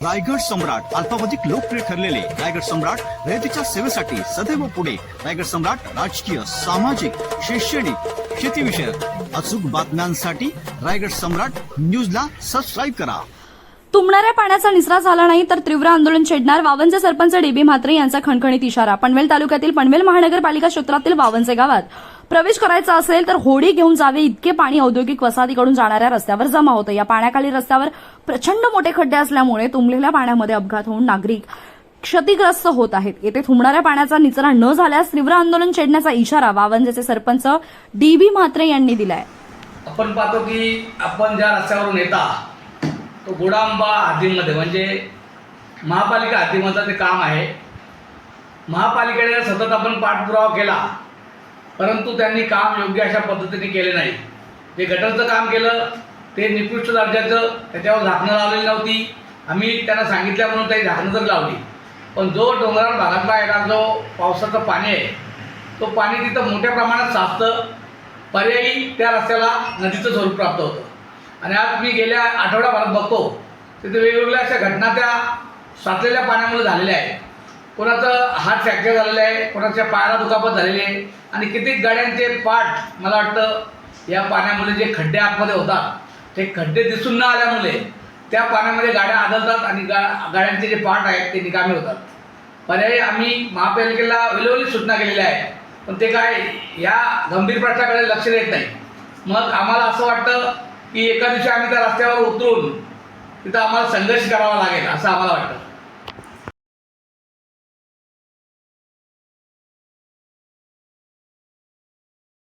रायगड सम्राट अल्पावधिक लोकप्रिय ठरलेले रायगड सम्राट रयतीच्या सेवेसाठी सदैव पुढे. रायगड सम्राट राजकीय सामाजिक शैक्षणिक शेतीविषयक अचूक बातम्यांसाठी रायगड सम्राट न्यूजला सबस्क्राईब करा. तुंबणाऱ्या पाण्याचा निचरा झाला नाही तर तीव्र आंदोलन छेडणार वावनचे सरपंच डीबी म्हात्रे यांचा खणखणीत इशारा. पनवेल तालुक्यातील पनवेल महानगरपालिका क्षेत्रातील वावनचे गावात प्रवेश करायचा असेल तर होडी घेऊन जावे. इतके पाणी औद्योगिक वसाहतीकडून जाणाऱ्या रस्त्यावर जमा होतं. या पाण्याखाली रस्त्यावर प्रचंड मोठे खड्डे असल्यामुळे तुंबलेल्या पाण्यामध्ये अपघात होऊन नागरिक क्षतिग्रस्त होत आहेत. येथे थुंबणाऱ्या पाण्याचा निचरा न झाल्यास तीव्र आंदोलन छेडण्याचा इशारा वावंजेचे सरपंच डी बी म्हात्रे यांनी दिलाय. आपण पाहतो की आपण ज्या रस्त्यावरून येता तो गोडांबा हद्दीमध्ये म्हणजे महापालिका हद्दीमधलं ते काम आहे महापालिकेने सतत आपण पाठपुरावा केला. परंतु त्यांनी काम योग्य अशा पद्धतीने केले नाही. जे गटरचं काम केलं ते निकृष्ट दर्जाचं त्याच्यावर झाकणं लावलेली नव्हती. आम्ही त्यांना सांगितल्या म्हणून त्यांनी झाकणं तर लावली. पण जो डोंगराळ भागातला येणार जो पावसाचं पाणी आहे तो पाणी तिथं मोठ्या प्रमाणात साचतं. पर्यायी त्या रस्त्याला नदीचं स्वरूप प्राप्त होतं. आणि आज मी गेल्या आठवड्याभरात बघतो तिथे वेगवेगळ्या अशा घटना त्या साचलेल्या पाण्यामुळे झालेल्या आहेत. कोणाचं हात फ्रॅक्चर झालेलं आहे कोणाच्या पायाला दुखापत झालेली आहे आणि कितीक गाड्यांचे पाठ मला वाटतं या पाण्यामुळे जे खड्डे आतमध्ये होतात ते खड्डे दिसून न आल्यामुळे त्या पाण्यामध्ये गाड्या आदळतात आणि गा गाड्यांचे जे पाठ आहेत ते निकामी होतात. पर्यायी आम्ही महापालिकेला वेळोवेळी सूचना केलेल्या आहेत पण ते काय या गंभीर प्रश्नाकडे लक्ष देत नाही. मग आम्हाला असं वाटतं की एका दिवशी आम्ही त्या रस्त्यावर उतरून तिथं आम्हाला संघर्ष करावा लागेल असं आम्हाला वाटतं.